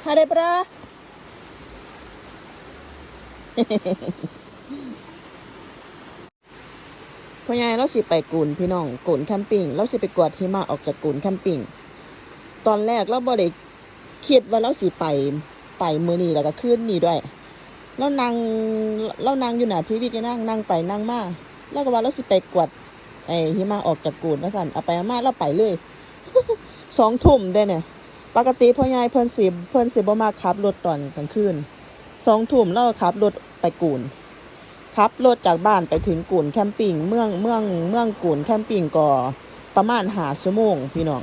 Ada bra? พ่อใหญ่เราสิไปกูนพี่น้องกูนแคมปิ้งเราสิไปกวาดหิมะออกจากกูนแคมปิ้งตอนแรกเราบ่ได้คิดว่าเราสิไปไปมือนี้แล้วก็คืนนี้ด้วยเรานั่งเรานั่งอยู่หน้าทีวีก็นั่งนั่งไปนั่งมาแล้วก็ว่าเราสิไปกวาดไอ้หิมะออกจากกูนว่าซั่นเอาไปเอามาเราไปเลยสองทุ่มได้เนี่ย ปกติพ่อใหญ่เพิ่นสิบเพิ่นสิบ่มาขับรถตอนกลางคืนสองทุ่มเราขับรถไปกูนขับรถจากบ้านไปถึงกูนแคมปิ้งเมืองเมืองเมืองกูนแคมปิ้งก็ประมาณหาชั่วโมงพี่น้อง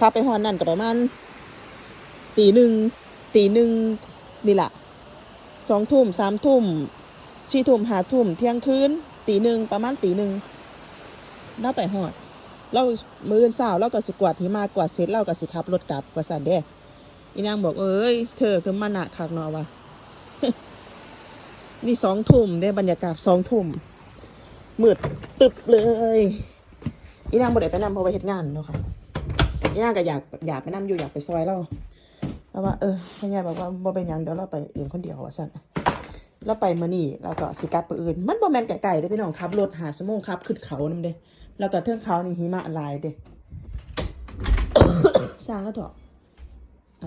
ขับไปฮอนนั่นก็ประมาณตีหนึ่งตีหนึ่งนี่แหละสองทุ่มสามทุ่มสี่ทุ่มหาทุ่มเที่ยงคืนตีหนึ่งประมาณตีหนึ่งเราไปฮอด เรามืออนสาวเราก็สิกวาดที่มากวาดเสร็จเราก็สิขับรถกลับว่าสันเด้อีนางบอกเอ้ยเธอคือมาหนักคักเนาะวะนี่สองทุ่มเด้บรรยากาศสองทุ่มมืดตึบเลยอีนางบ่ได้ไปนำเพราะว่าเฮ็ดงานเนาะค่ะอีนางก็อยากอยากไปนำอยู่อยากไปซอยเราแล้วว่าเออพ่อใหญ่บอกว่าบ่เป็นหยังเดี๋ยวเราไปเองคนเดียวว่าซั่น เราไปมื้อนี้เราก็สิกลับไปอื่น มันบ่แมนไกลๆเด้พี่น้องขับรถหาชั่วโมงขับขึ้นเขานำเด้แล้วก็เทือกเขานี่หิมะลายเด้สร้างแล้วเถอะ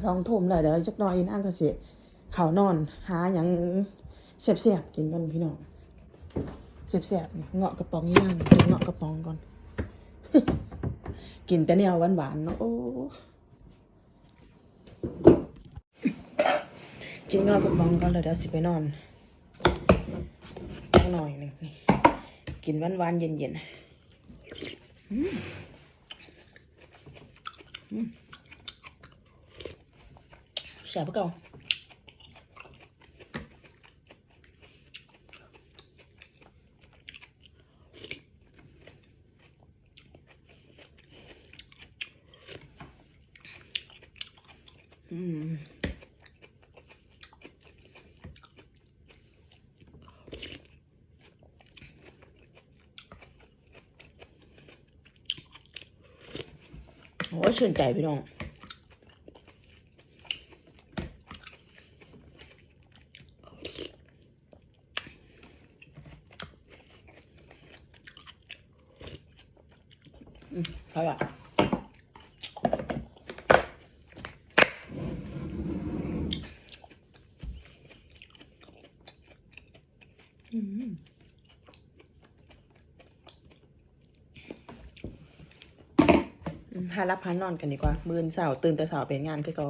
สองทุ่มเลยเดี๋ยวจักน่อยนั่งก็เสิเขานอน หาอย่างเสียบๆกินกันพี่น้องเสียบๆนี่เงาะกระป๋องนี่นั่งกินเงาะกระป๋องก่อน กินแต่แนวหวานเนาะโอ้กินเงาะกระป๋องก่อนเลยเดี๋ยวสิไปนอน หน่อยหนึงนี่กินหวานๆเย็นๆแสบปะเก่าอืม โอ้ยชื่นใจพี่น้องใช่อะอืมอืม หารับพันนอนกันดีกว่า มือนเสาร์ตื่นแต่เสาร์เป็นงานคือก่า